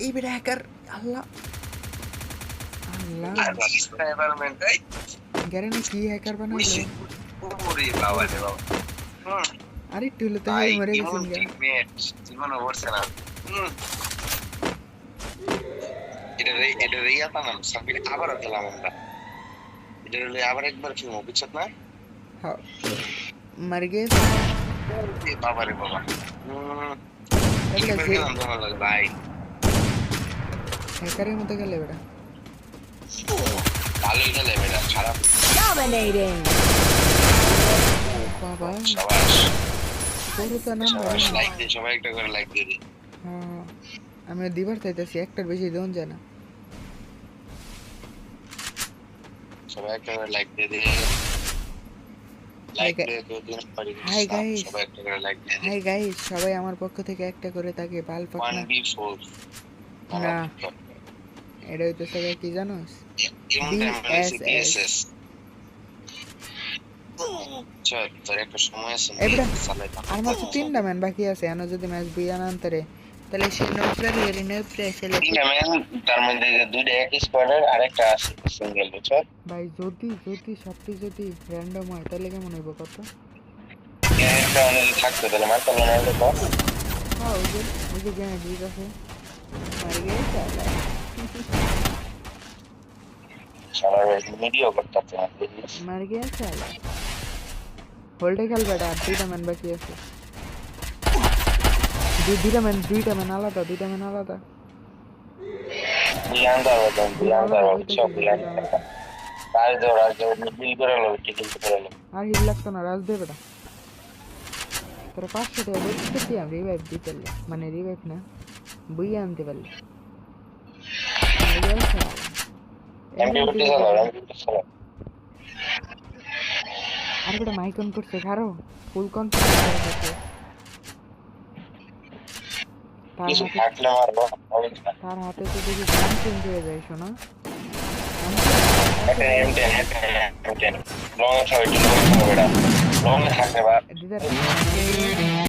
এই বেটা hacker Allah Allah guarantee কি হ্যাকার বানাইলো ওরে বাবা রে বাবা আরে হলে তো মরে কেমন গেছেন গা টিমমেট জীবনে পড়ছে না এটা রে এটা রে ইয়াতা নাম সাবির আবার খেলাম আমরা এটা আবার একবার খেলব বুঝছত না হ্যাঁ মর গেছে বাবা রে বাবা ভাই হ্যাকারের মতো গেলে বেটা ভালোই খেলে বেটা খারাপ Dominating. বাবা সবাস পুরো তো নাম লাইক দিয়ে সবাই একটা করে লাইক দিয়ে দিই। হ্যাঁ আমি দিবার চাইতেছি একটার বেশি দেন যায় না। সবাই একটা করে লাইক দিয়ে দু সবাই দিয়ে দিই হাই গাইস সবাই আমার পক্ষ থেকে একটা করে তাকে বাল পাকনা না। এটা হইতেছে গা কি জানোস আর মাত্র তিনটা ম্যান বাকি আছে এনো যদি ম্যাচ বুইয়ান আনতারে তাহলে সে নৌকরা দিয়ে নৌকরা এসে তিনটা তার মধ্যে দুইটা এক স্কোয়াডের আর একটা আছে সিঙ্গেল বুঝছ? ভাই যদি যদি সবটি যদি র্যান্ডম হয় তাহলে কেমন হইব কত? একটা যদি থাকতো তাহলে মার তাহলে না হলে তো হ্যাঁ ওই যে ওই যে গেমে ঠিক আছে। মার ভিডিও করতে গেছে হোল্ডে খেল বেটা আর দুইটা ম্যান বাকি আছে। দুইটা ম্যান দুইটা ম্যান আলাদা। দুইটা ম্যান আলাদা বলতাম রাজ রাজ করে লো করে লো আর হিল লাগতো না রাজ দে বেটা তোর পাঁচশো টাকা বলতে দিয়াম রিভাইভ দিতে মানে রিভাইভ না বইয়ে আনতে পারলে। আর বেটা মাইক অন করছে খারো ফুল করে করছে তার হাতে তো দেখি গান চেঞ্জ হয়ে যায় শোনা লং থাকলে বা